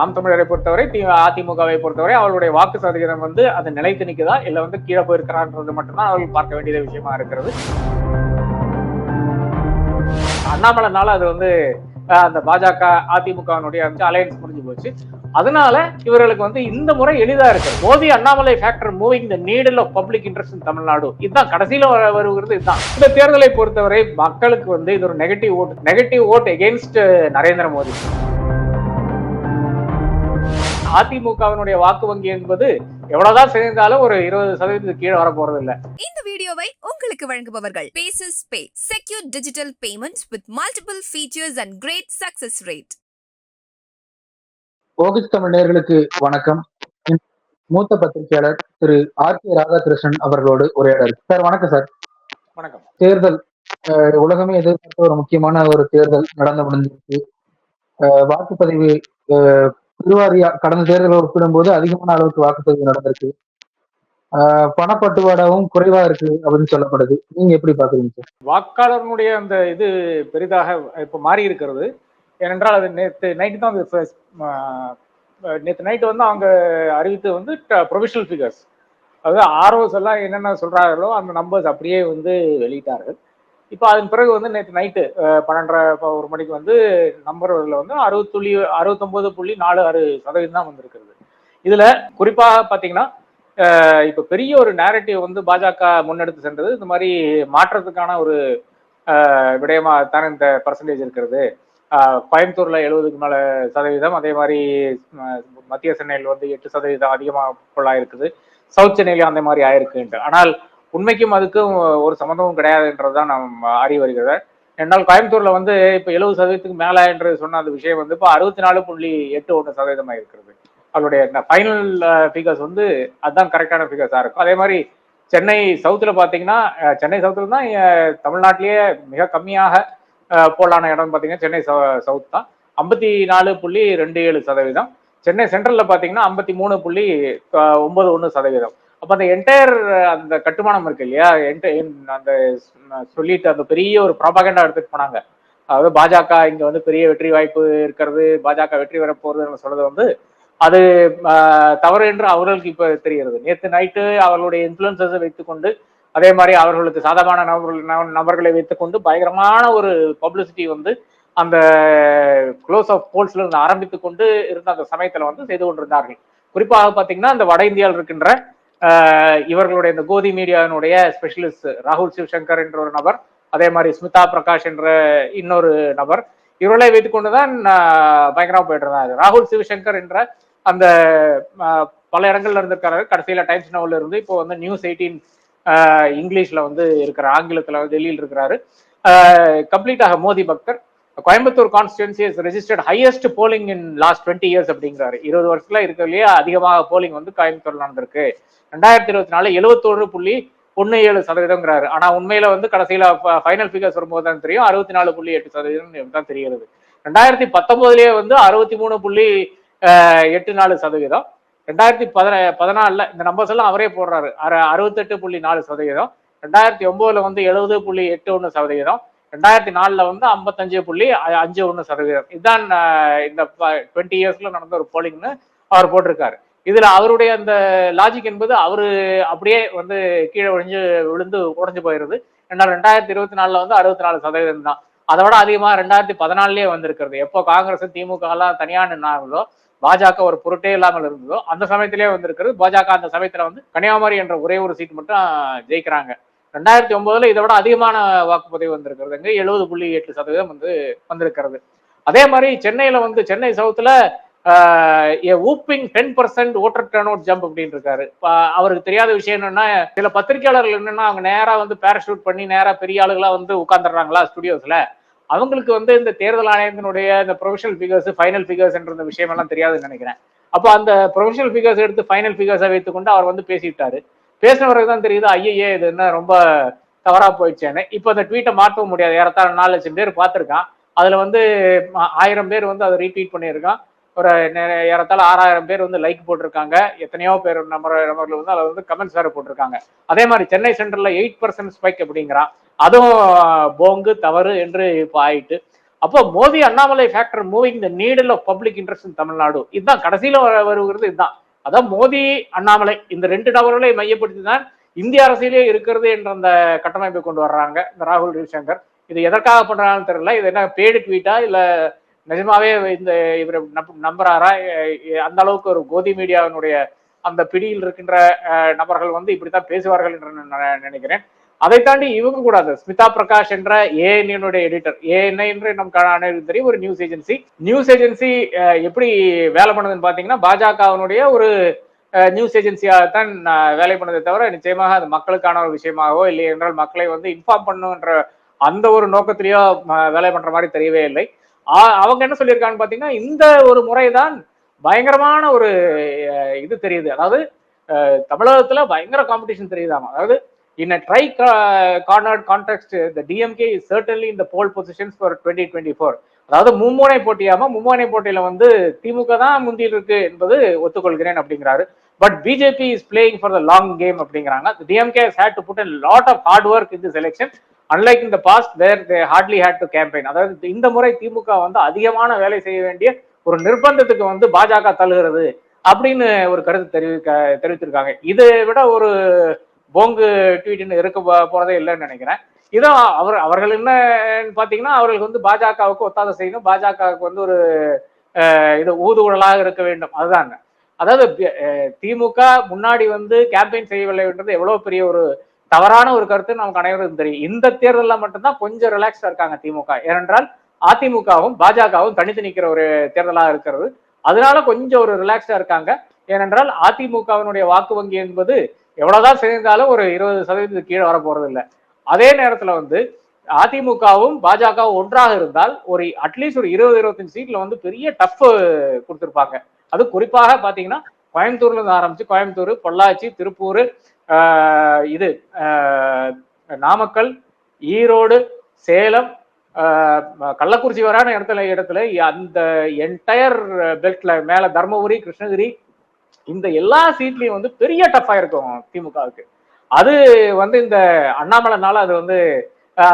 நாம் தமிழரை பொறுத்தவரை தி அதிமுகவை பொறுத்தவரை அவருடைய வாக்கு சதவீதம் வந்து அது நிலைத்து நிற்குதா இல்லை வந்து கீழே போயிருக்கிறான்றது மட்டும்தான் அவர்கள் பார்க்க வேண்டிய விஷயமா இருக்கிறது. அண்ணாமலைனால அது வந்து அந்த பாஜக அதிமுகவினுடைய அலையன்ஸ் முடிஞ்சு போச்சு. அதனால இவர்களுக்கு வந்து இந்த முறை எளிதா இருக்கு. Modi Annamalai factor moving the needle of public interest in Tamil Nadu இதுதான் கடைசியில வருகிறது இதுதான். இந்த தேர்தலை பொறுத்தவரை மக்களுக்கு வந்து இது ஒரு negative vote negative vote against Narendra Modi. அதிமுகவினுடைய வாக்கு வங்கி என்பது எவ்வளவுதான் சேர்ந்தாலும் ஒரு இருபது சதவீதத்துக்கு கீழே வர போறது இல்ல இந்த வீடியோவை உங்களுக்கு வழங்குபவர்கள் bases pay secure digital payments with multiple features and great success rate ஓகிஸ் Tamil நேயர்களுக்கு வணக்கம். மூத்த பத்திரிகையாளர் திரு ஆர் கே ராதாகிருஷ்ணன் அவர்களோடு உரையாடல். சார் வணக்கம் சார். வணக்கம். தேர்தல் உலகமே எதிர்பார்த்த ஒரு முக்கியமான ஒரு தேர்தல் நடந்து முடிஞ்சிருக்கு வாக்குப்பதிவு திருவாரியா கடந்த தேர்தலை ஒப்பிடும்போது அதிகமான அளவுக்கு வாக்குப்பதிவு நடந்திருக்கு. அஹ், பணப்பட்டுவாடாவும் குறைவா இருக்கு அப்படின்னு சொல்லப்படுது. நீங்க எப்படி பாக்குறீங்க சார்? வாக்காளர்களுடைய அந்த இது பெரிதாக இப்ப மாறி இருக்கிறது. ஏனென்றால் அது நேற்று நைட்டு தான் நேற்று நைட்டு வந்து அவங்க அறிவித்து வந்து ப்ரொவிஷனல் ஃபிகர்ஸ் அதாவது ஆர்ஓஸ் எல்லாம் என்னென்ன சொல்றாங்களோ அந்த நம்பர்ஸ் அப்படியே வந்து வெளியிட்டார்கள். இப்போ அதன் பிறகு வந்து நேற்று நைட்டு பன்னெண்டரை ஒரு மணிக்கு வந்து நம்பர்ல வந்து அறுபத்துள்ளி அறுபத்தொன்பது புள்ளி நாலு ஆறு சதவீதம் தான் வந்திருக்கிறது. இதுல குறிப்பாக பார்த்தீங்கன்னா அஹ், இப்போ பெரிய ஒரு நேரட்டிவ் வந்து பாஜக முன்னெடுத்து சென்றது இந்த மாதிரி மாற்றத்துக்கான ஒரு அஹ், விடயமா தானே இந்த பர்சன்டேஜ் இருக்கிறது. அஹ், கோயம்புத்தூர்ல எழுபதுக்கு மேல சதவீதம் அதே மாதிரி மத்திய சென்னையில் வந்து எட்டு சதவீதம் அதிகமாக இருக்குது சவுத் சென்னையிலும் அந்த மாதிரி ஆயிருக்குன்ட்டு. ஆனால் உண்மைக்கும் அதுக்கும் ஒரு சம்மந்தமும் கிடையாதுன்றதுதான் நாம் அறிய வருகிறது. என்னால் கோயம்புத்தூர்ல வந்து இப்போ எழுபது சதவீதத்துக்கு மேல என்று சொன்ன அந்த விஷயம் வந்து இப்போ அறுபத்தி நாலு புள்ளி எட்டு ஒன்று சதவீதமாக இருக்கிறது. அவருடைய ஃபைனல் ஃபிகர்ஸ் வந்து அதுதான் கரெக்டான ஃபிகர்ஸாக இருக்கும். அதே மாதிரி சென்னை சவுத்துல பார்த்தீங்கன்னா சென்னை சவுத்துல தான் தமிழ்நாட்டிலேயே மிக கம்மியாக போலான இடம் பார்த்தீங்கன்னா சென்னை சவுத் தான். ஐம்பத்தி நாலு புள்ளி ரெண்டு ஏழு சதவீதம். சென்னை சென்ட்ரலில் பார்த்தீங்கன்னா ஐம்பத்தி மூணு புள்ளி ஒன்பது ஒன்று சதவீதம். அப்போ அந்த என்டையர் அந்த கட்டுமானம் இருக்கு இல்லையா? அந்த சொல்லிட்டு அந்த பெரிய ஒரு ப்ராபகண்டா எடுத்துட்டு போனாங்க. அதாவது பாஜக இங்க வந்து பெரிய வெற்றி வாய்ப்பு இருக்கிறது பாஜக வெற்றி பெற போறதுன்னு சொல்றது வந்து அது தவறு என்று அவர்களுக்கு இப்ப தெரிகிறது. நேற்று நைட்டு அவர்களுடைய இன்ஃபுளுசஸை வைத்துக்கொண்டு அதே மாதிரி அவர்களுக்கு சாதகமான நபர்கள் நபர்களை வைத்துக்கொண்டு பயங்கரமான ஒரு பப்ளிசிட்டி வந்து அந்த க்ளோஸ் ஆஃப் போல்ஸ்ல இருந்து ஆரம்பித்து கொண்டு இருந்த அந்த சமயத்துல வந்து செய்து கொண்டிருந்தார்கள். குறிப்பாக பாத்தீங்கன்னா அந்த வட இந்தியாவில் இருக்கின்ற இவர்களுடைய இந்த கோதி மீடியாவினுடைய ஸ்பெஷலிஸ்ட் ராகுல் சிவசங்கர் என்ற ஒரு நபர் அதே மாதிரி ஸ்மிதா பிரகாஷ் என்ற இன்னொரு நபர். இவர்களை வைத்துக்கொண்டு தான் பயங்கரமா போயிட்டு இருந்தாங்க. ராகுல் சிவசங்கர் என்ற அந்த பல இடங்கள்ல இருந்திருக்காரு. கடைசியில டைம்ஸ் நவுல இருந்து இப்போ வந்து நியூஸ் எயிட்டீன் இங்கிலீஷ்ல வந்து இருக்கிற ஆங்கிலத்துல வந்து டெல்லியில் இருக்கிறாரு. கம்ப்ளீட்டாக மோதி பக்தர். Coimbatore constituency registered highest polling in last twenty years அப்படிங்கிறாரு. இருபது வருஷத்துல இருக்கிறதுலயே அதிகமாக போலிங் வந்து கோயம்புத்தூர்ல நடந்திருக்கு. ரெண்டாயிரத்தி இருபத்தி நாலு எழுபத்தொன்று புள்ளி ஒன்னு ஏழு சதவீதம்ங்கிறாரு. ஆனா உண்மையில வந்து கடைசியில ஃபைனல் ஃபிகர்ஸ் வரும்போது தான் தெரியும். அறுபத்தி நாலு புள்ளி எட்டு சதவீதம் தான் தெரிகிறது. ரெண்டாயிரத்தி பத்தொன்பதுலயே வந்து அறுபத்தி மூணு புள்ளி எட்டு நாலு சதவீதம். ரெண்டாயிரத்தி பதின பதினாலுல இந்த நம்பர்ஸ் எல்லாம் அவரே போடுறாரு. அறுபத்தெட்டு புள்ளி நாலு சதவீதம். ரெண்டாயிரத்தி ஒன்பதுல வந்து எழுபது புள்ளி எட்டு ஒன்று சதவீதம். ரெண்டாயிரத்தி நாலுல வந்து ஐம்பத்தஞ்சு புள்ளி அஞ்சு ஒன்று சதவீதம். இதுதான் இந்த டுவெண்ட்டி இயர்ஸ்ல நடந்த ஒரு போலிங்னு அவர் போட்டிருக்காரு. இதுல அவருடைய அந்த லாஜிக் என்பது அவரு அப்படியே வந்து கீழே ஒழிஞ்சு விழுந்து உடைஞ்சு போயிருது. ஏன்னா ரெண்டாயிரத்தி இருபத்தி நாலுல வந்து அறுபத்தி நாலு சதவீதம் தான். அதை விட அதிகமா ரெண்டாயிரத்தி பதினாலே வந்திருக்கிறது. எப்போ காங்கிரஸ் திமுக எல்லாம் தனியா நின்னாங்களோ பாஜக ஒரு பொருட்டே இல்லாமல் இருந்ததோ அந்த சமயத்திலே வந்திருக்கிறது. பாஜக அந்த சமயத்துல வந்து கன்னியாகுமரி என்ற ஒரே ஒரு சீட் மட்டும் ஜெயிக்கிறாங்க. ரெண்டாயிரத்தி ஒன்பதுல இதை விட அதிகமான வாக்குப்பதிவு வந்திருக்கிறதுங்க. எழுபது புள்ளி எட்டு சதவீதம் வந்து வந்திருக்கிறது. அதே மாதிரி சென்னையில வந்து Chennai சவுத்துல whopping ten percent voter turnout jump அப்படின்னு இருக்காரு. அவருக்கு தெரியாத விஷயம் என்னன்னா சில பத்திரிகையாளர்கள் என்னன்னா அவங்க நேரா வந்து பேராஷூட் பண்ணி நேரா பெரிய ஆளுகளா வந்து உட்காந்துடுறாங்களா ஸ்டுடியோஸ்ல அவங்களுக்கு வந்து இந்த தேர்தல் ஆணையத்தினுடைய இந்த ப்ரொஃபஷனல் ஃபிகர்ஸ் ஃபைனல் ஃபிகர்ஸ் என்ற இந்த விஷயம் எல்லாம் தெரியாதுன்னு நினைக்கிறேன். அப்போ அந்த ப்ரொஃபஷனல் ஃபிகர்ஸ் எடுத்து ஃபைனல் ஃபிகர்ஸை வைத்துக்கொண்டு அவர் வந்து பேசிட்டாரு பேசினவருக்கு தான் தெரியுது ஐயையே இது என்ன ரொம்ப தவறா போயிடுச்சேன்னு. இப்போ அந்த ட்வீட்டை மாற்றவும் முடியாது. ஏறத்தாழ நாலு லட்சம் பேர் பார்த்துருக்கான். அதுல வந்து ஆயிரம் பேர் வந்து அதை ரீட்வீட் பண்ணியிருக்கான். ஒரு நெ- ஏறத்தாழ ஆறாயிரம் பேர் வந்து லைக் போட்டிருக்காங்க. எத்தனையோ பேர் நம்பர் நம்பர்ல வந்து அதில் வந்து கமெண்ட்ஸ் வேறு போட்டிருக்காங்க. அதே மாதிரி சென்னை சென்டர்ல எயிட் பர்சன்ட் ஸ்பைக் அப்படிங்கிறான். அதுவும் போங்கு தவறு என்று இப்போ ஆயிட்டு. அப்போ Modi Annamalai factor moving the needle of public interest in Tamil Nadu இதுதான் கடைசியில் வ- வருகிறது இதுதான். அதான் மோடி அண்ணாமலை இந்த ரெண்டு நபர்களை மையப்படுத்தி தான் இந்திய அரசியலே இருக்கிறது என்ற அந்த கட்டமைப்பை கொண்டு வர்றாங்க. இந்த ராகுல் ரவிசங்கர். இது எதற்காக பண்றாங்கன்னு தெரியல. இது என்ன பேடு ட்வீட்டா? இல்ல நிஜமாவே இந்த இவர் நம்புறாரா? அந்த அளவுக்கு ஒரு கோதி மீடியாவினுடைய அந்த பிடியில் இருக்கின்ற நபர்கள் வந்து இப்படித்தான் பேசுவார்கள் என்று நான் நினைக்கிறேன். அதை தாண்டி இவங்க கூடாது ஸ்மிதா பிரகாஷ் என்ற ஏஎன்ஏனுடைய எடிட்டர் ஏஎன்ஐ என்று நம் அனைவரும் தெரியும். ஒரு நியூஸ் ஏஜென்சி நியூஸ் ஏஜென்சி எப்படி வேலை பண்ணுதுன்னு பாத்தீங்கன்னா பாஜகவினுடைய ஒரு நியூஸ் ஏஜென்சியாக தான் வேலை பண்ணதை தவிர நிச்சயமாக அது மக்களுக்கான ஒரு விஷயமாகவோ இல்லை என்றால் மக்களை வந்து இன்ஃபார்ம் பண்ணுன்ற அந்த ஒரு நோக்கத்திலேயோ வேலை பண்ற மாதிரி தெரியவே இல்லை. அவங்க என்ன சொல்லியிருக்காங்கன்னு பாத்தீங்கன்னா இந்த ஒரு முறைதான் பயங்கரமான ஒரு இது தெரியுது. அதாவது அஹ், தமிழகத்துல பயங்கர காம்படிஷன் தெரியுதாமா? அதாவது in a tri cornered context the DMK is certainly in the pole positions for 2024 அதாவது மும்முனை போட்டியாம மும்முனை போட்டியில வந்து திமுக தான் முந்தியில் இருக்கு என்பது ஒத்துக்கொள்கிறேன் அப்படிங்கிறாரு. But BJP is playing for the long game அப்படிங்கிறாங்க. DMK had to put a lot of hard work work in this election. Past where they hardly had to hardly அதாவது இந்த முறை திமுக வந்து அதிகமான வேலை செய்ய வேண்டிய ஒரு நிர்பந்தத்துக்கு வந்து பாஜக தள்ளுகிறது அப்படின்னு ஒரு கருத்து தெரிவிக்க தெரிவித்திருக்காங்க. இதை விட ஒரு போங்கு ட்வீட்னு இருக்க போறதே இல்லைன்னு நினைக்கிறேன். இதான் அவர் அவர்கள் என்ன பாத்தீங்கன்னா அவர்களுக்கு வந்து பாஜகவுக்கு ஒத்தாத செய்யணும். பாஜகவுக்கு வந்து ஒரு இது ஊதுகுழலாக இருக்க வேண்டும். அதுதான். அதாவது திமுக முன்னாடி வந்து கேம்பெயின் செய்யவில்லை என்றது எவ்வளவு பெரிய ஒரு தவறான ஒரு கருத்து நமக்கு அனைவருக்கும் தெரியும். இந்த தேர்தலில் மட்டும்தான் கொஞ்சம் ரிலாக்ஸா இருக்காங்க திமுக. ஏனென்றால் அதிமுகவும் பாஜகவும் தனித்து நிற்கிற ஒரு தேர்தலாக இருக்கிறது. அதனால கொஞ்சம் ஒரு ரிலாக்ஸா இருக்காங்க. ஏனென்றால் அதிமுகவினுடைய வாக்கு வங்கி என்பது எவ்வளவுதான் சேர்ந்தாலும் ஒரு இருபது சதவீதத்துக்கு கீழே வர போறது இல்லை. அதே நேரத்துல வந்து அதிமுகவும் பாஜகவும் ஒன்றாக இருந்தால் ஒரு அட்லீஸ்ட் ஒரு இருபது இருபத்தஞ்சு சீட்ல வந்து பெரிய டஃப் கொடுத்துருப்பாங்க. அது குறிப்பாக பாத்தீங்கன்னா கோயம்புத்தூர்ல இருந்து ஆரம்பிச்சு கோயம்புத்தூர் பொள்ளாச்சி திருப்பூர் இது நாமக்கல் ஈரோடு சேலம் கள்ளக்குறிச்சி வரான இடத்துல இடத்துல அந்த என்டையர் பெல்ட்ல மேல தர்மபுரி கிருஷ்ணகிரி இந்த எல்லா சீட்லயும் வந்து பெரிய டஃபா இருக்கும் திமுகவுக்கு. அது வந்து இந்த அண்ணாமலைனால அது வந்து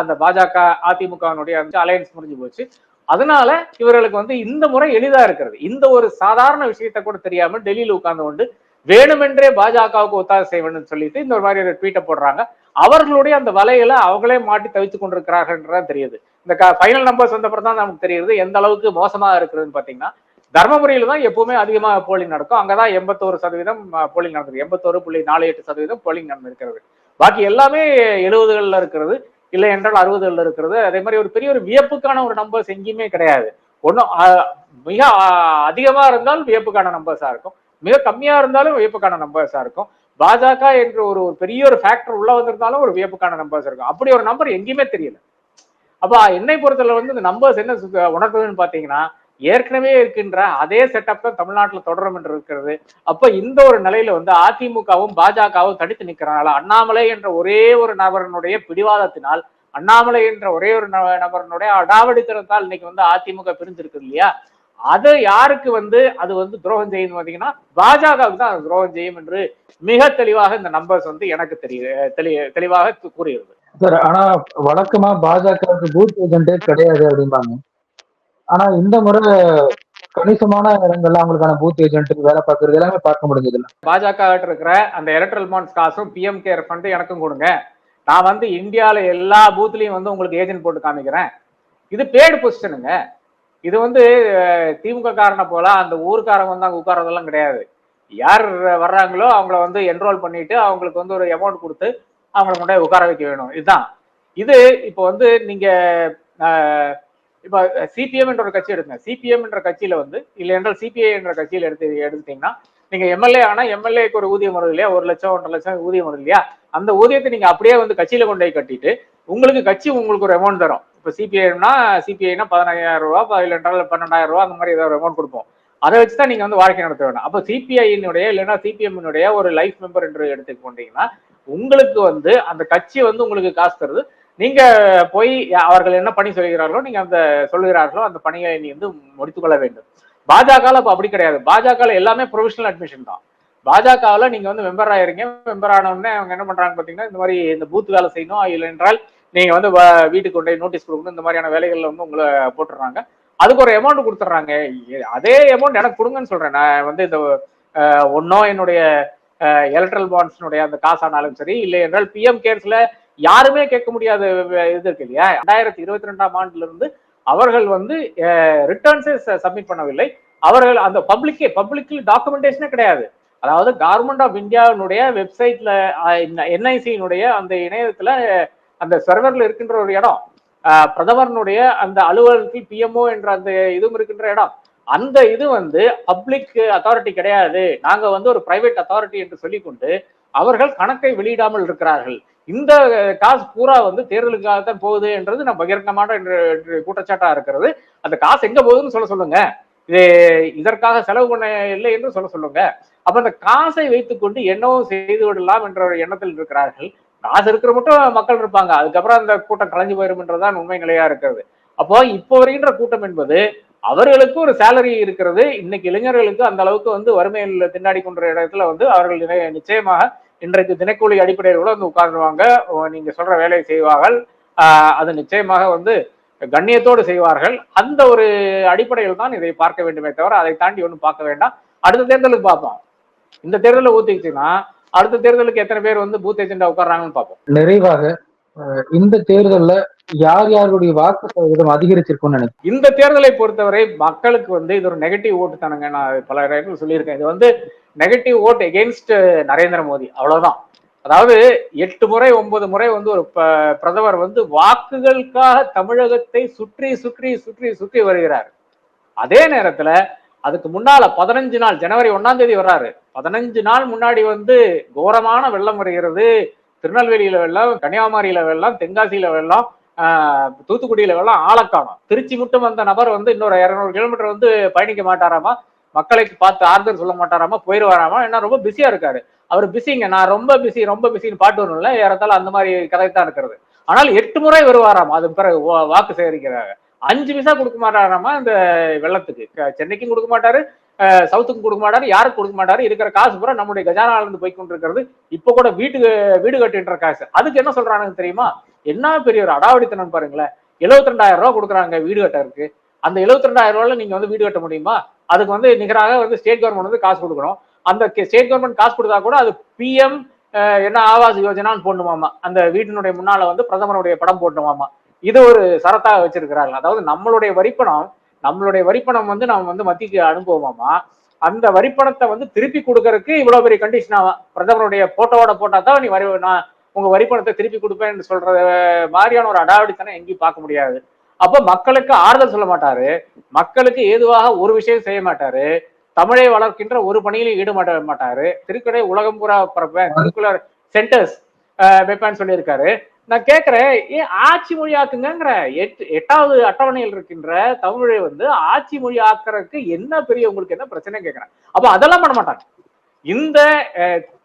அந்த பாஜக அதிமுகவினுடைய அலையன்ஸ் முடிஞ்சு போச்சு. அதனால இவர்களுக்கு வந்து இந்த முறை எளிதா இருக்கிறது. இந்த ஒரு சாதாரண விஷயத்த கூட தெரியாம டெல்லியில உட்கார்ந்து கொண்டு வேணுமென்றே பாஜகவுக்கு ஒத்தாசை செய்வேன்னு சொல்லிட்டு இந்த ஒரு மாதிரி ஒரு ட்வீட்டை போடுறாங்க. அவர்களுடைய அந்த வலையில அவங்களே மாட்டி தவித்துக் கொண்டிருக்கிறார்கள்ன்றதான் தெரியுது. இந்த ஃபைனல் நம்பர்ஸ் வந்தப்பறம் தான் நமக்கு தெரியுது எந்த அளவுக்கு மோசமா இருக்கிறதுன்னு பாத்தீங்கன்னா தர்மபுரியில தான் எப்பவுமே அதிகமாக போலிங் நடக்கும். அங்கதான் எண்பத்தோரு சதவீதம் போலிங் நடந்திருக்கு எண்பத்தோரு புள்ளி நாலு எட்டு சதவீதம் போலிங் நடந்திருக்கிறது பாக்கி எல்லாமே எழுபதுகள்ல இருக்கிறது இல்லை என்றால் அறுபதுகள்ல இருக்கிறது. அதே மாதிரி ஒரு பெரிய ஒரு வியப்புக்கான ஒரு நம்பர்ஸ் எங்கேயுமே கிடையாது. ஒன்றும் மிக ஆஹ், அதிகமா இருந்தால் வியப்புக்கான நம்பர்ஸா இருக்கும். மிக கம்மியா இருந்தாலும் வியப்புக்கான நம்பர்ஸா இருக்கும். பாஜக என்ற ஒரு ஒரு பெரிய ஒரு ஃபேக்டர் உள்ள வந்திருந்தாலும் ஒரு வியப்புக்கான நம்பர்ஸ் இருக்கும். அப்படி ஒரு நம்பர் எங்கேயுமே தெரியல. அப்ப என்னை பொறுத்தல வந்து இந்த நம்பர்ஸ் என்ன உணர்த்துதுன்னு பாத்தீங்கன்னா ஏற்கனவே இருக்கின்ற அதே செட்டப் தான் தமிழ்நாட்டில் தொடரும் என்று இருக்கிறது. அப்ப இந்த ஒரு நிலையில வந்து அதிமுகவும் பாஜகவும் தடுத்து நிற்கிறனால அண்ணாமலை என்ற ஒரே ஒரு நபரனுடைய பிடிவாதத்தினால் அண்ணாமலை என்ற ஒரே ஒரு நபரனுடைய அடாவடித்தனத்தால் இன்னைக்கு வந்து அதிமுக பிரிஞ்சிருக்கு இல்லையா? அது யாருக்கு வந்து அது வந்து துரோகம் செய்யும் பாத்தீங்கன்னா பாஜகவுக்கு தான் அது துரோகம் செய்யும் என்று மிக தெளிவாக இந்த நம்பர்ஸ் வந்து எனக்கு தெரிய தெளி தெளிவாக கூறுகிறது சார் ஆனா வழக்கமா பாஜகவுக்கு பூத் ஏஜென்டே கிடையாது அப்படிம்பாங்க. ஆனா இந்த முறை கணிசமான இடங்கள்ல அவங்களுக்கான பூத் ஏஜென்ட் வேலை பார்க்கறது எல்லாமே பார்க்க முடிஞ்சது இல்ல பாஜக இருக்கிற அந்த எலக்ட்ரல் பாண்ட்ஸ் காசும் பிஎம் கேர் ஃபண்ட் எனக்கும் கொடுங்க. நான் வந்து இந்தியால எல்லா பூத்லயும் வந்து உங்களுக்கு ஏஜென்ட் போட்டு காமிக்கிறேன். இது பேடு பொசிஷனுங்க இது வந்து திமுக காரனை போல அந்த ஊருக்காரங்க வந்து அங்க உட்கார்றதெல்லாம் கிடையாது. யார் வர்றாங்களோ அவங்கள வந்து என்ரோல் பண்ணிட்டு அவங்களுக்கு வந்து ஒரு அமௌண்ட் கொடுத்து அவங்கள கொண்டு உட்கார வைக்க வேணும். இதுதான். இது இப்போ வந்து நீங்க இப்போ சிபிஎம் என்ற ஒரு கட்சி எடுங்க சிபிஎம் என்ற கட்சியில வந்து இல்லை என்றால் சிபிஐ என்ற கட்சியில் எடுத்து எடுத்துட்டீங்கன்னா நீங்க எம்எல்ஏ ஆனா எம்எல்ஏக்கு ஒரு ஊதியம் வருது இல்லையா? ஒரு லட்சம் ஒன்றரை லட்சம் ஊதியம் வருது இல்லையா? அந்த ஊதியத்தை நீங்க அப்படியே வந்து கட்சியில கொண்டு போய் கட்டிட்டு உங்களுக்கு கட்சி உங்களுக்கு ஒரு அமௌண்ட் தரும். இப்போ சிபிஐனா சிபிஐனா பதினாயிரம் ரூபா இல்லை என்றால் பன்னெண்டாயிரம் ரூபா அந்த மாதிரி ஏதாவது ஒரு அமௌண்ட் கொடுப்போம். அதை வச்சு தான் நீங்க வந்து வாழ்க்கை நடத்த வேணும். அப்போ சிபிஐனுடைய இல்லைன்னா சிபிஎம்னுடைய ஒரு லைஃப் மெம்பர் என்று எடுத்துக்கொண்டீங்கன்னா உங்களுக்கு வந்து அந்த கட்சி வந்து உங்களுக்கு காசு தருது. நீங்க போய் அவர்கள் என்ன பணி சொல்கிறார்களோ நீங்க அந்த சொல்லுகிறார்களோ அந்த பணியை நீ வந்து முடித்துக்கொள்ள வேண்டும். பாஜகவில் இப்போ அப்படி கிடையாது. பாஜகவில் எல்லாமே ப்ரொவிஷனல் அட்மிஷன் தான். பாஜகவில் நீங்க வந்து மெம்பர் ஆயிருங்க. மெம்பர் ஆனவுடனே அவங்க என்ன பண்றாங்க பாத்தீங்கன்னா இந்த மாதிரி இந்த பூத் வேலை செய்யணும். இல்லை என்றால் நீங்க வந்து வ- வீட்டுக்கு கொண்டு போய் நோட்டீஸ் கொடுக்கணும். இந்த மாதிரியான வேலைகள்ல வந்து உங்களை போட்டுடுறாங்க. அதுக்கு ஒரு அமௌண்ட் கொடுத்துட்றாங்க. அதே அமௌண்ட் எனக்கு கொடுங்கன்னு சொல்றேன். நான் வந்து இந்த ஒன்னோ என்னுடைய எலக்ட்ரல் பாண்ட்ஸ்னுடைய அந்த காசானாலும் சரி இல்லை என்றால் பிஎம் கேர்ஸ்ல யாருமே கேட்க முடியாத இது இருக்கு இல்லையா? ரெண்டாயிரத்தி இருபத்தி ரெண்டாம் ஆண்டுல இருந்து அவர்கள் வந்து ரிட்டர்ன்ஸே சப்மிட் பண்ணவில்லை. அவர்கள் அந்த பப்ளிக்கே பப்ளிக்கில் டாக்குமெண்டேஷனே கிடையாது. அதாவது கவர்மெண்ட் ஆஃப் இந்தியாவினுடைய வெப்சைட்ல என்ஐசியினுடைய அந்த இணையத்துல அந்த சர்வர்ல இருக்கின்ற ஒரு இடம். அஹ், பிரதமரனுடைய அந்த அலுவலகத்தில் பிஎம்ஓ என்ற அந்த இதுவும் இருக்கின்ற இடம். அந்த இது வந்து பப்ளிக் அத்தாரிட்டி கிடையாது. நாங்க வந்து ஒரு பிரைவேட் அத்தாரிட்டி என்று சொல்லிக்கொண்டு அவர்கள் கணக்கை வெளியிடாமல் இருக்கிறார்கள். இந்த காசு பூரா வந்து தேர்தலுக்காக தான் போகுது என்றது நான் பகிரங்கமான என்று- குற்றச்சாட்டா இருக்கிறது. அந்த காசு எங்க போகுதுன்னு சொல்ல சொல்லுங்க. இது இதற்காக செலவு பண்ண இல்லை என்று சொல்ல சொல்லுங்க. அப்ப அந்த காசை வைத்துக்கொண்டு என்னவோ செய்து விடலாம் என்ற ஒரு எண்ணத்தில் இருக்கிறார்கள். காசு இருக்கிற மட்டும் மக்கள் இருப்பாங்க. அதுக்கப்புறம் அந்த கூட்டம் கலைஞ்சு போயிடும் என்றதான் உண்மை நிலையா இருக்கிறது. அப்போ இப்போ வருகின்ற கூட்டம் என்பது அவர்களுக்கு ஒரு சேலரி இருக்கிறது. இன்னைக்கு இளைஞர்களுக்கு அந்த அளவுக்கு வந்து வறுமையில் திண்டாடி கொண்ட இடத்துல வந்து அவர்கள் நிச்சயமாக இன்றைக்கு தினக்கூலி அடிப்படையில் கூட வந்து உட்கார்ந்துவாங்க நீங்க சொல்ற வேலையை செய்வார்கள். ஆஹ் அது நிச்சயமாக வந்து கண்ணியத்தோடு செய்வார்கள். அந்த ஒரு அடிப்படையில் தான் இதை பார்க்க வேண்டுமே தவிர அதை தாண்டி ஒன்றும் பார்க்க வேண்டாம். அடுத்த தேர்தலுக்கு பார்ப்போம். இந்த தேர்தலில் ஊத்திக்கிச்சுன்னா அடுத்த தேர்தலுக்கு எத்தனை பேர் வந்து பூத் ஏஜெண்டா உட்கார்றாங்கன்னு பார்ப்போம். நிறைவாக இந்த தேர்தலில் யார் யாருடைய வாக்கு சதவீதம் அதிகரிச்சிருக்கும்னு நினைக்கிறேன் இந்த தேர்தலை பொறுத்தவரை மக்களுக்கு வந்து இது ஒரு நெகட்டிவ் ஓட்டு தானுங்க. நான் பல இடங்கள் சொல்லியிருக்கேன். இது வந்து negative vote against Narendra Modi. அவ்வளவுதான். அதாவது எட்டு முறை ஒன்பது முறை வந்து ஒரு ப- பிரதமர் வந்து வாக்குகளுக்காக தமிழகத்தை சுற்றி சுற்றி சுற்றி சுற்றி வருகிறார். அதே நேரத்துல அதுக்கு முன்னால பதினஞ்சு நாள் ஜனவரி ஒன்னாம் தேதி வர்றாரு. பதினஞ்சு நாள் முன்னாடி வந்து கோரமான வெள்ளம் வருகிறது. திருநெல்வேலியில வெள்ளம் கன்னியாகுமரியில வெள்ளம் தென்காசியில வெள்ளம். ஆஹ், எல்லாம் வெள்ளம் காணும் திருச்சி மட்டும் வந்த நபர் வந்து இன்னொரு இருநூறு கிலோமீட்டர் வந்து பயணிக்க மாட்டாராமா? மக்களை பார்த்து ஆறுதல் சொல்ல மாட்டாராமா? போயிடுவாராமா என்ன ரொம்ப பிஸியா இருக்காரு. அவர் பிஸிங்க நான் ரொம்ப பிஸி ரொம்ப பிஸின்னு பாட்டு வரணும்ல ஏறத்தால அந்த மாதிரி கதை தான் இருக்கிறது. ஆனால் எட்டு முறை வருவாராம்? அது பிறகு வாக்கு சேகரிக்கிறாங்க. அஞ்சு விசா கொடுக்க மாட்டாராமா இந்த வெள்ளத்துக்கு? சென்னைக்கும் கொடுக்க மாட்டாரு அஹ், சவுத்துக்கும் கொடுக்க மாட்டாரு யாருக்கும் கொடுக்க மாட்டாரு? இருக்கிற காசு பூரா நம்முடைய கஜானால இருந்து போய் கொண்டிருக்கிறது. இப்ப கூட வீட்டுக்கு வீடு கட்டுன்ற காசு. அதுக்கு என்ன சொல்றானுங்க தெரியுமா? என்ன பெரிய ஒரு அடாவடித்தனம் பாருங்களேன். எழுபத்தி ரெண்டாயிரம் ரூபாய் கொடுக்குறாங்க வீடு கட்டறதுக்கு. அந்த எழுபத்தி ரெண்டாயிரம் ரூபாயில நீங்க வந்து வீடு கட்ட முடியுமா? அதுக்கு வந்து நிகராக வந்து ஸ்டேட் கவர்மெண்ட் வந்து காசு கொடுக்கணும். அந்த ஸ்டேட் கவர்மெண்ட் காசு கொடுத்தா கூட அது பிஎம் என்ன ஆவாஸ் யோஜனான்னு போடணுமாமா. அந்த வீட்டினுடைய முன்னால வந்து பிரதமருடைய படம் போடணுமாமா. இது ஒரு சரத்தாக வச்சிருக்கிறார்கள். அதாவது நம்மளுடைய வரிப்பணம் நம்மளுடைய வரிப்பணம் வந்து நம்ம வந்து மத்திக்கு அனுப்புவோமாமா. அந்த வரிப்பணத்தை வந்து திருப்பி கொடுக்கறதுக்கு இவ்வளவு பெரிய கண்டிஷன் ஆகும் பிரதமருடைய போட்டோவோட போட்டா தான் நீ வரி நான் உங்க வரிப்பணத்தை திருப்பி கொடுப்பேன் சொல்ற மாதிரியான ஒரு அடாவடித்தனம் எங்கேயும் பார்க்க முடியாது. அப்ப மக்களுக்கு ஆறுதல் சொல்ல மாட்டாரு. மக்களுக்கு ஏதுவாக ஒரு விஷயம் செய்ய மாட்டாரு. தமிழை வளர்க்கின்ற ஒரு பணியிலும் ஈடுபட மாட்டாரு. திருக்கடை உலகம் பூரா பரப்பேன் திருக்குலர் சென்டர்ஸ் வைப்பேன்னு சொல்லியிருக்காரு. நான் கேட்கிறேன் ஏன் ஆட்சி மொழி ஆக்குங்கிற எட்டு எட்டாவது அட்டவணையில் இருக்கின்ற தமிழை வந்து ஆட்சி மொழி ஆக்குறதுக்கு என்ன பெரிய உங்களுக்கு என்ன பிரச்சனை கேட்கிறேன் அப்ப அதெல்லாம் பண்ண மாட்டாங்க. இந்த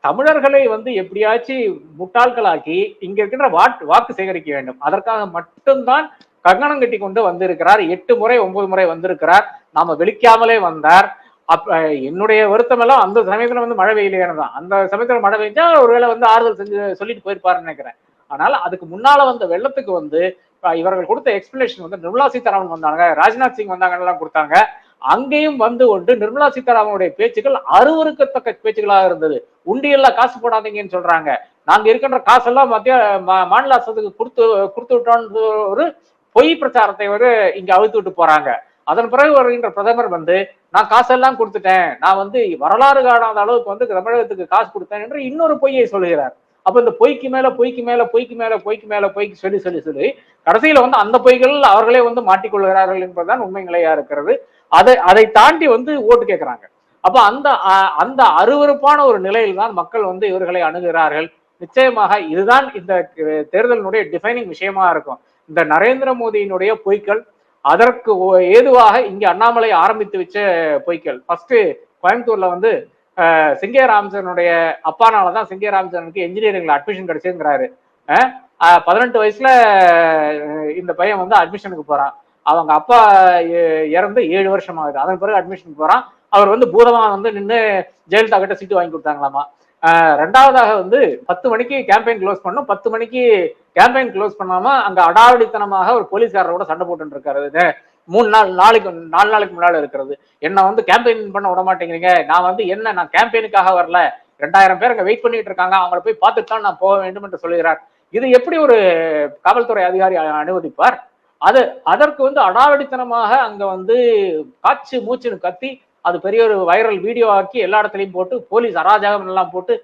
தமிழர்களை வந்து எப்படியாச்சும் முட்டாள்களாக்கி இங்க இருக்கின்ற வாக்கு வாக்கு சேகரிக்க வேண்டும். அதற்காக மட்டும்தான் கங்கணம் கட்டி கொண்டு வந்திருக்கிறார். எட்டு முறை ஒன்பது முறை வந்திருக்கிறார். நாம வெளிக்காமலே வந்தார். அப்ப என்னுடைய வருத்தம் எல்லாம் அந்த சமயத்துல வந்து மழை வெயிலேன்னு தான். அந்த சமயத்துல மழை பெய்ஞ்சா ஒருவேளை வந்து ஆறுதல் செஞ்சு சொல்லிட்டு போயிருப்பாருன்னு நினைக்கிறேன். ஆனால் அதுக்கு முன்னால வந்த வெள்ளத்துக்கு வந்து இவர்கள் கொடுத்த எக்ஸ்பிளேஷன் வந்து நிர்மலா சீதாராமன் வந்தாங்க ராஜ்நாத் சிங் வந்தாங்கன்னு எல்லாம் கொடுத்தாங்க. அங்கேயும் வந்து கொண்டு நிர்மலா சீதாராமனுடைய பேச்சுக்கள் அருவருக்கத்தக்க பேச்சுக்களாக இருந்தது. உண்டியெல்லாம் காசு போடாதீங்கன்னு சொல்றாங்க. நாங்க இருக்கின்ற காசெல்லாம் மத்திய மா- மாநில அரசுக்கு கொடுத்து கொடுத்து விட்டோன்ற ஒரு பொய் பிரச்சாரத்தை ஒரு இங்க அழுத்து விட்டு போறாங்க. அதன் பிறகு வருகின்ற பிரதமர் வந்து நான் காசெல்லாம் கொடுத்துட்டேன். நான் வந்து வரலாறு காணாத அளவுக்கு வந்து தமிழகத்துக்கு காசு கொடுத்தேன் என்று இன்னொரு பொய்யை சொல்லுகிறார். அப்ப இந்த பொய்க்கு மேல பொய்க்கு மேல பொய்க்கு மேல பொய்க்கு மேல பொய்க்கு சொல்லி சொல்லி சொல்லி கடைசியில வந்து அந்த பொய்கள் அவர்களே வந்து மாட்டிக்கொள்கிறார்கள் என்பதுதான் உண்மை நிலையா இருக்கிறது. அதை அதை தாண்டி வந்து ஓட்டு கேட்கிறாங்க அப்ப அந்த அந்த அருவருப்பான ஒரு நிலையில் தான் மக்கள் வந்து இவர்களை அணுகிறார்கள். நிச்சயமாக இதுதான் இந்த தேர்தலினுடைய டிஃபைனிங் விஷயமா இருக்கும். இந்த நரேந்திர மோடியினுடைய பொய்கள் அதற்கு ஒ- ஏதுவாக இங்க அண்ணாமலை ஆரம்பித்து வச்ச பொய்கள். ஃபர்ஸ்ட் கோயம்புத்தூர்ல வந்து சிங்கே ராமச்சந்திரனுடைய அப்பானால தான் சிங்கே ராமச்சந்திரனுக்கு இன்ஜினியரிங்ல அட்மிஷன் கிடைச்சுங்கிறாரு. பதினெட்டு வயசுல இந்த பையன் வந்து அட்மிஷனுக்கு போறான். அவங்க அப்பா இ- இறந்து ஏழு வருஷம் ஆகுது. அதன் பிறகு அட்மிஷன் போறான். அவர் வந்து பூதமா வந்து நின்று ஜெயலலிதா கிட்ட சீட்டு வாங்கி கொடுத்தாங்களாமா. ரெண்டாவதாக வந்து பத்து மணிக்கு கேம்பெயின் க்ளோஸ் பண்ணும் பத்து மணிக்கு கேம்பெயின் க்ளோஸ் பண்ணாம அங்க அடாவடித்தனமாக ஒரு போலீஸ்காரரோட சண்டை போட்டு இருக்காரு மூணு நாள் நாளைக்கு நாலு நாளைக்கு முன்னால இருக்கிறது. என்ன வந்து கேம்பெயின் பண்ண விட மாட்டேங்கிறீங்க. நான் வந்து என்ன நான் கேம்பெயினுக்காக வரல. ரெண்டாயிரம் பேர் அங்க வெயிட் பண்ணிட்டு இருக்காங்க. அவங்கள போய் பார்த்துட்டு தான் நான் போக வேண்டும் என்று சொல்லுகிறார். இது எப்படி ஒரு காவல்துறை அதிகாரி அனுமதிப்பார்? அது அதற்கு வந்து அடாவடித்தனமாக அங்க வந்து காச்சு மூச்சுன்னு கத்தி அது பெரிய ஒரு வைரல் வீடியோ ஆக்கி எல்லா இடத்துலையும் போட்டு போலீஸ் அராஜகம் எல்லாம் போட்டு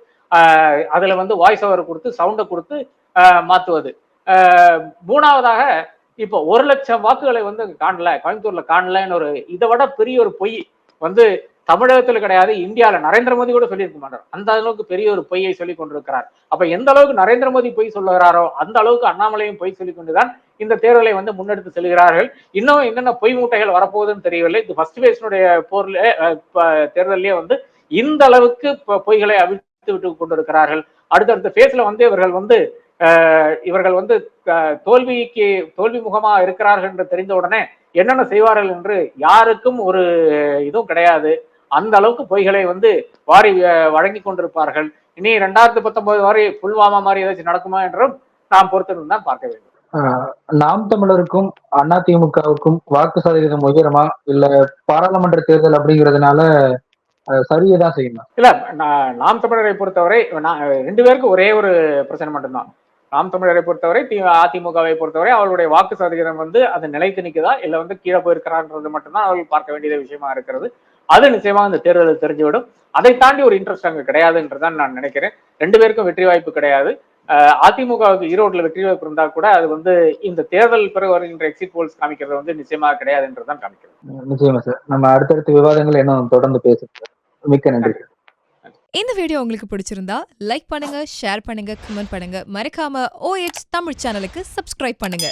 அதுல வந்து வாய்ஸ் ஓவர் கொடுத்து சவுண்டை கொடுத்து மாத்துவது. ஆஹ் மூணாவதாக இப்போ ஒரு லட்சம் வாக்குகளை வந்து அங்க காணல கோயம்புத்தூர்ல காணலன்னு ஒரு இதை விட பெரிய ஒரு பொய் வந்து தமிழகத்துல கிடையாது இந்தியால நரேந்திர மோடி கூட சொல்லியிருக்க மாட்டார். அந்த அளவுக்கு பெரிய ஒரு பொய்யை சொல்லி கொண்டிருக்கிறார். அப்ப எந்த அளவுக்கு நரேந்திர மோடி பொய் சொல்லுகிறாரோ அந்த அளவுக்கு அண்ணாமலையும் பொய் சொல்லி கொண்டுதான் இந்த தேர்தலை வந்து முன்னெடுத்து செல்கிறார்கள். இன்னும் என்னென்ன பொய் மூட்டைகள் வரப்போகுதுன்னு தெரியவில்லை. இது ஃபர்ஸ்ட் பேஸினுடைய போர்ல தேர்தலே வந்து இந்த அளவுக்கு பொய்களை அவிழ்த்து விட்டு கொண்டிருக்கிறார்கள். அடுத்தடுத்த பேஸ்ல வந்து இவர்கள் வந்து அஹ், இவர்கள் வந்து தோல்விக்கு தோல்வி முகமா இருக்கிறார்கள் என்று தெரிந்த உடனே என்னென்ன செய்வார்கள் என்று யாருக்கும் ஒரு இதுவும் கிடையாது. அந்த அளவுக்கு பொய்களை வந்து வாரி வழங்கி கொண்டிருப்பார்கள். இனி ரெண்டாயிரத்தி பத்தொன்பது வரை புல்வாமா மாதிரி ஏதாச்சும் நடக்குமா என்றும் நாம் பொறுத்திருந்து தான் பார்க்க வேண்டும். நாம் தமிழருக்கும் அண்ணா திமுகவுக்கும் வாக்கு சதவீதம் உயரமா இல்ல பாராளுமன்ற தேர்தல் அப்படிங்கிறதுனால சரியதான் சரியை தான் செய்யணும் இல்ல நான் நாம் தமிழரை பொறுத்தவரை நான் ரெண்டு பேருக்கும் ஒரே ஒரு பிரச்சனை மட்டும்தான். நாம் தமிழரை பொறுத்தவரை தி அதிமுகவை பொறுத்தவரை அவளுடைய வாக்கு சதவீதம் வந்து அது நிலைத்து நிற்குதா இல்ல வந்து கீழே போயிருக்கிறான்றது மட்டும்தான் அவர்கள் பார்க்க வேண்டிய விஷயமா இருக்கிறது. அது நிச்சயமா இந்த தேர்தலில் தெரிஞ்சுவிடும். அதை தாண்டி ஒரு இன்ட்ரெஸ்ட் அங்கே கிடையாதுன்றதான் நான் நினைக்கிறேன். ரெண்டு பேருக்கும் வெற்றி வாய்ப்பு கிடையாது. அதிமுகவுக்கு ஈரோட்ல வெற்றி வாய்ப்பு இருந்தா கூட அது வந்து இந்த தேர்தல் பிறகு வருகின்ற எக்ஸிட் போல்ஸ் காமிக்கிறது வந்து நிச்சயமா கிடையாதுன்றதான் காமிக்கிறது. நிச்சயமா சார். நம்ம அடுத்தடுத்த விவாதங்கள் இன்னும் தொடர்ந்து பேசுறோம் சார். மிக்க நன்றி. இந்த வீடியோ உங்களுக்கு பிடிச்சிருந்தா லைக் பண்ணுங்க ஷேர் பண்ணுங்க கமெண்ட் பண்ணுங்க. மறக்காம OH தமிழ் சேனலுக்கு சப்ஸ்கிரைப் பண்ணுங்க.